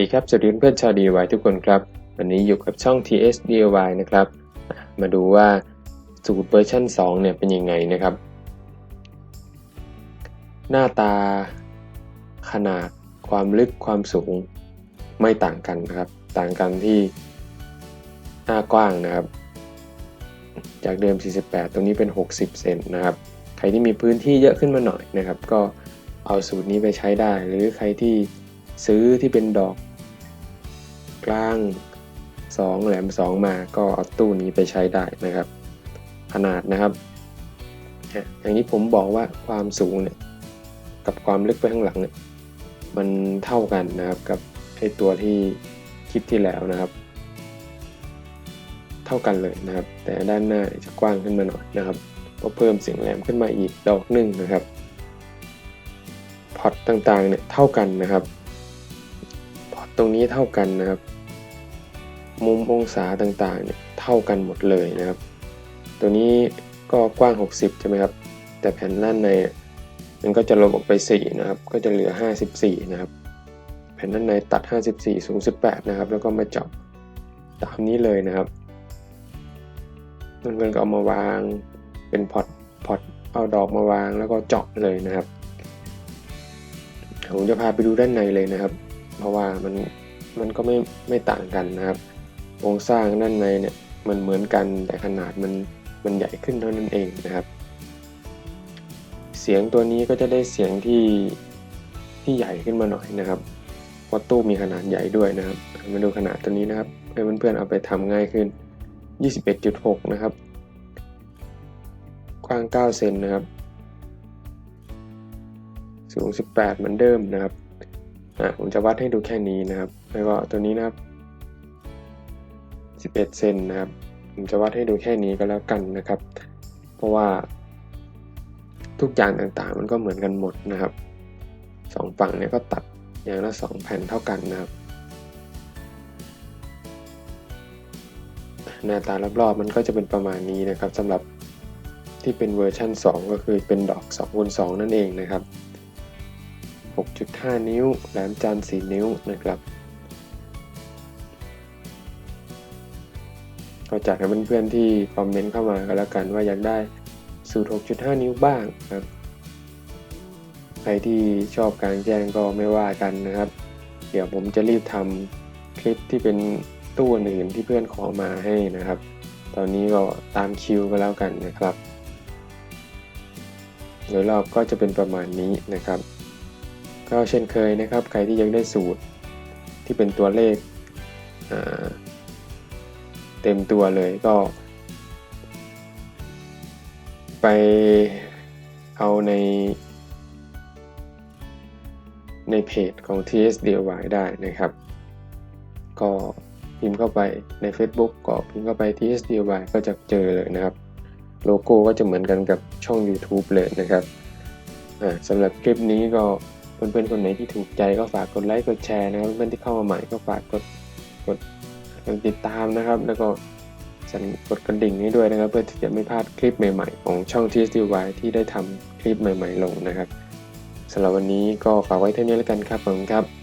ดีครับ สวัสดีเพื่อนชาว DIY ทุกคนครับ วันนี้อยู่กับช่อง TS DIY นะครับ มาดูว่าสูตรเวอร์ชัน2เนี่ยเป็นยังไงนะครับ หน้าตา ขนาด ความลึกความสูงไม่ต่างกันนะครับ ต่างกันที่หน้ากว้างนะครับ จากเดิม 48 ตรงนี้เป็น 60 เซนนะครับ ใครที่มีพื้นที่เยอะขึ้นมาหน่อยนะครับ ก็เอาสูตรนี้ไปใช้ได้ หรือใครที่ซื้อที่เป็นดอก กลาง 2 แหลม 2 มาก็เอาตู้นี้ไปใช้ได้นะครับ ขนาดนะครับ อย่างนี้ผมบอกว่าความสูงเนี่ยกับความลึกไปข้างหลังเนี่ยมันเท่ากันนะครับกับไอตัวที่คลิปที่แล้วนะครับ เท่ากันเลยนะครับ แต่ด้านหน้าจะกว้างขึ้นมาหน่อยนะครับก็เพิ่มเสียงแหลมขึ้นมาอีกดอกหนึ่งนะครับพอตต่างๆเนี่ยเท่ากันนะครับ ตรงนี้เท่ากันนะครับ มุมองศาต่างๆเนี่ยเท่ากันหมดเลยนะครับ ตัวนี้ก็กว้าง 60 ใช่ไหมครับ แต่แผ่นด้านในมันก็จะลบออกไป 4 นะครับ ก็จะเหลือ 54 นะครับ แผ่นด้านในตัด 54 สูง 18 นะครับ แล้วก็มาเจาะตามนี้เลยนะครับเพื่อนๆก็เอามาวางเป็นพอตพอตเอาดอกมาวางแล้วก็เจาะเลยนะครับผมจะพาไปดูด้านในเลยนะครับ เพราะว่ามันมันก็ไม่ไม่ต่างกันนะครับโครงสร้างด้านในเนี่ยมันเหมือนกันแต่ขนาดมันมันใหญ่ขึ้นเท่านั้นเองนะครับ เสียงตัวนี้ก็จะได้เสียงที่ที่ใหญ่ขึ้นมาหน่อยนะครับเพราะตู้มีขนาดใหญ่ด้วยนะครับ มาดูขนาดตัวนี้นะครับให้เพื่อนๆเอาไปทำง่ายขึ้น 21.6 นะครับ กว้าง 9 เซนนะครับ สูง 18 เหมือนเดิมนะครับ่ะผมจะวัดให้ดูแค่นี้นะครับ แล้วก็ตัวนี้นะครับ 11 เซนนะครับ ผมจะวัดให้ดูแค่นี้ก็แล้วกันนะครับ เพราะว่า ทุกอย่างต่างๆ มันก็เหมือนกันหมดนะครับสองฝั่งเนี่ยก็ตัดอย่างละสองแผ่นเท่ากันนะครับ หน้าตารอบๆมันก็จะเป็นประมาณนี้นะครับสำหรับที่เป็นเวอร์ชัน2 ก็คือเป็นดอก2คูณ2นั่นเองนะครับ 5 นิ้ว แหลมจาน4นิ้วนะครับ ก็จากให้เพื่อนๆที่คอมเมนต์เข้ามาก็แล้วกันว่าอยากได้สูตร 6.5 นิ้วบ้างครับ ใครที่ชอบการแจ้งก็ไม่ว่ากันนะครับ เดี๋ยวผมจะรีบทำคลิปที่เป็นตู้อื่นที่เพื่อนขอมาให้นะครับ ตอนนี้ก็ตามคิวก็แล้วกันนะครับโดยรอบก็จะเป็นประมาณนี้นะครับ ก็เช่นเคยนะครับ ใครที่ยังได้สูตรที่เป็นตัวเลขเต็มตัวเลยก็ ไปเอาใน ในเพจของ TSDY ได้นะครับ ก็พิมพ์เข้าไปใน Facebook ก็พิมพ์เข้าไป TSDY ก็จะเจอเลยนะครับ โลโก้ก็จะเหมือนกันกับช่อง YouTube เลยนะครับสำหรับคลิปนี้ก็ เพื่อนๆคนไหนที่ถูกใจก็ฝากกดไลค์กดแชร์นะครับเพื่อนที่เข้ามาใหม่ก็ฝากกดกดติดตามนะครับ แล้วก็สั่นกดกระดิ่งนี้ด้วยนะครับ เพื่อที่จะไม่พลาดคลิปใหม่ๆ ของช่อง TSDY ที่ได้ทำคลิปใหม่ ๆ ลงนะครับสำหรับวันนี้ก็ฝากไว้เท่านี้แล้วกันครับผมครับ